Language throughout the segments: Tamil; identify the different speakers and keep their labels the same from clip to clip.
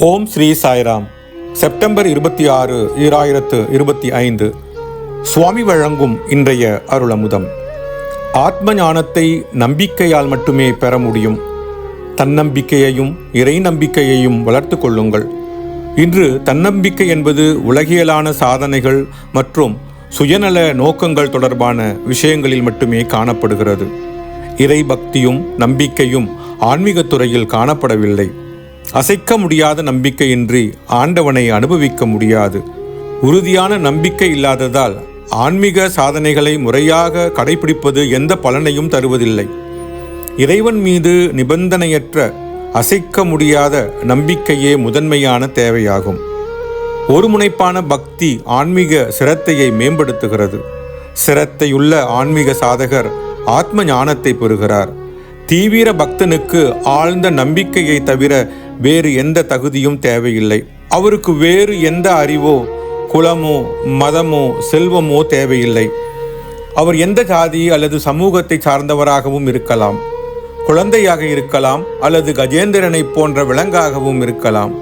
Speaker 1: ஓம் ஸ்ரீ சாய்ராம். செப்டம்பர் இருபத்தி ஆறு ஈராயிரத்து இருபத்தி ஐந்து. சுவாமி வழங்கும் இன்றைய அருளமுதம். ஆத்ம ஞானத்தை நம்பிக்கையால் மட்டுமே பெற முடியும். தன்னம்பிக்கையையும் இறை நம்பிக்கையையும் வளர்த்து கொள்ளுங்கள். இன்று தன்னம்பிக்கை என்பது உலகியலான சாதனைகள் மற்றும் சுயநல நோக்கங்கள் தொடர்பான விஷயங்களில் மட்டுமே காணப்படுகிறது. இறை பக்தியும் நம்பிக்கையும் ஆன்மீகத் துறையில் காணப்படவில்லை. அசைக்க முடியாத நம்பிக்கையின்றி ஆண்டவனை அனுபவிக்க முடியாது. உறுதியான நம்பிக்கை இல்லாததால் ஆன்மீக சாதனைகளை முறையாக கடைபிடிப்பது எந்த பலனையும் தருவதில்லை. இறைவன் மீது நிபந்தனையற்ற அசைக்க முடியாத நம்பிக்கையே முதன்மையான தேவையாகும். ஒருமுனைப்பான பக்தி ஆன்மீக சிரத்தையை மேம்படுத்துகிறது. சிரத்தையுள்ள ஆன்மீக சாதகர் ஆத்ம ஞானத்தை பெறுகிறார். தீவிர பக்தனுக்கு ஆழ்ந்த நம்பிக்கையை தவிர வேறு எந்த தகுதியும் தேவையில்லை. அவருக்கு வேறு எந்த அறிவோ குலமோ மதமோ செல்வமோ தேவையில்லை. அவர் எந்த ஜாதி அல்லது சமூகத்தை சார்ந்தவராகவும் இருக்கலாம். குழந்தையாக இருக்கலாம் அல்லது கஜேந்திரனை போன்ற விலங்காகவும் இருக்கலாம்.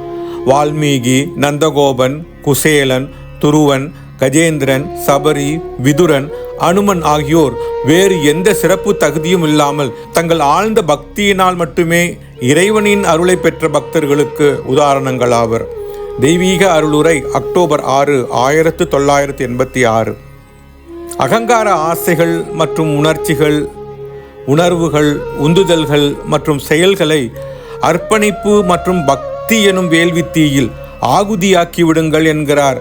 Speaker 1: வால்மீகி நந்தகோபன் குசேலன் துருவன் கஜேந்திரன் சபரி விதுரன் அனுமன் ஆகியோர் வேறு எந்த சிறப்பு தகுதியும் இல்லாமல் தங்கள் ஆழ்ந்த பக்தியினால் மட்டுமே இறைவனின் அருளை பெற்ற பக்தர்களுக்கு உதாரணங்களாவர் தெய்வீக அருளுரை அக்டோபர் ஆறு ஆயிரத்து தொள்ளாயிரத்து எண்பத்தி ஆறு. அகங்கார ஆசைகள் மற்றும் உணர்ச்சிகள் உணர்வுகள் உந்துதல்கள் மற்றும் செயல்களை அர்ப்பணிப்பு மற்றும் பக்தி எனும் வேள்வித்தீயில் ஆகுதியாக்கி விடுங்கள் என்கிறார்